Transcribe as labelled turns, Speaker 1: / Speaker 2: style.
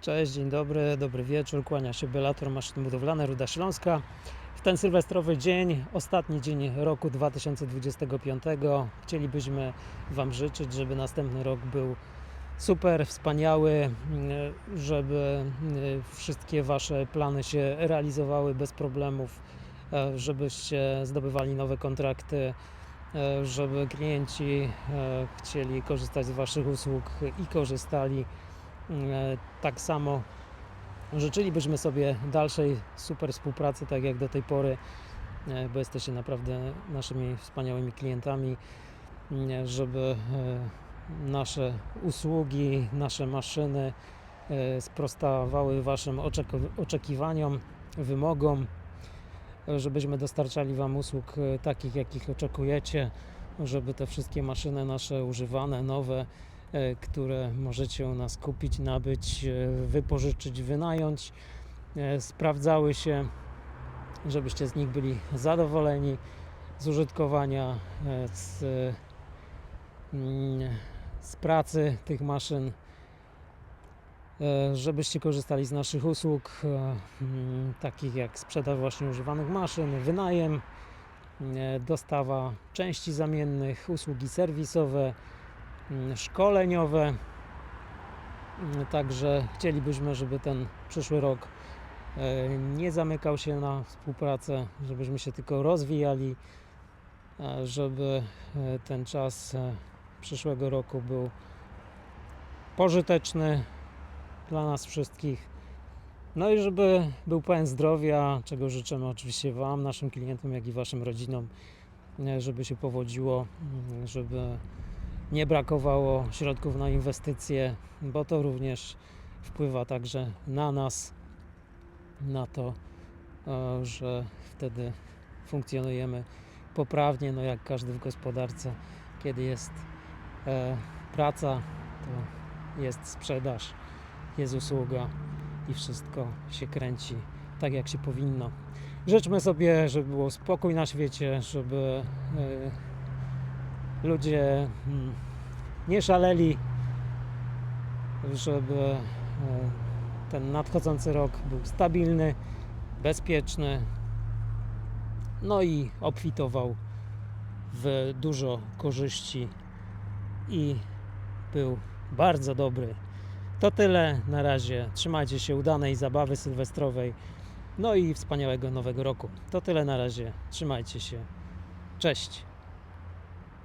Speaker 1: Cześć, dzień dobry, dobry wieczór. Kłania się Belator Maszyny Budowlane Ruda Śląska. W ten sylwestrowy dzień, ostatni dzień roku 2025, chcielibyśmy Wam życzyć, żeby następny rok był super, wspaniały, żeby mm, wszystkie Wasze plany się realizowały bez problemów, e, żebyście zdobywali nowe kontrakty, e, żeby klienci e, chcieli korzystać z Waszych usług i korzystali. E, Tak samo życzylibyśmy sobie dalszej super współpracy, tak jak do tej pory, e, bo jesteście naprawdę naszymi wspaniałymi klientami, m, żeby e, nasze usługi, nasze maszyny sprostawały Waszym oczekiwaniom, wymogom, żebyśmy dostarczali Wam usług takich, jakich oczekujecie, żeby te wszystkie maszyny nasze używane, nowe, które możecie u nas kupić, nabyć, e, wypożyczyć, wynająć, e, sprawdzały się, żebyście z nich byli zadowoleni z użytkowania, e, z, mm, z pracy tych maszyn, e, żebyście korzystali z naszych usług, e, mm, takich jak sprzedaż właśnie używanych maszyn, wynajem, e, dostawa części zamiennych, usługi serwisowe, szkoleniowe. Mm, Także chcielibyśmy, żeby ten przyszły rok e, nie zamykał się na współpracę, żebyśmy się tylko rozwijali, żeby e, ten czas e, przyszłego roku był pożyteczny dla nas wszystkich. No i żeby był pełen zdrowia, czego życzymy oczywiście Wam, naszym klientom, jak i Waszym rodzinom, żeby się powodziło, mm, żeby nie brakowało środków na inwestycje, bo to również wpływa także na nas, na to, e, że wtedy funkcjonujemy poprawnie, no jak każdy w gospodarce, kiedy jest e, praca, to jest sprzedaż, jest usługa i wszystko się kręci tak, jak się powinno. Życzmy sobie, żeby było spokój na świecie, żeby e, ludzie mm, nie szaleli, żeby e, ten nadchodzący rok był stabilny, bezpieczny, no i obfitował w dużo korzyści i był bardzo dobry. To tyle na razie. Trzymajcie się udanej zabawy sylwestrowej, no i wspaniałego nowego roku. To tyle na razie. Trzymajcie się. Cześć.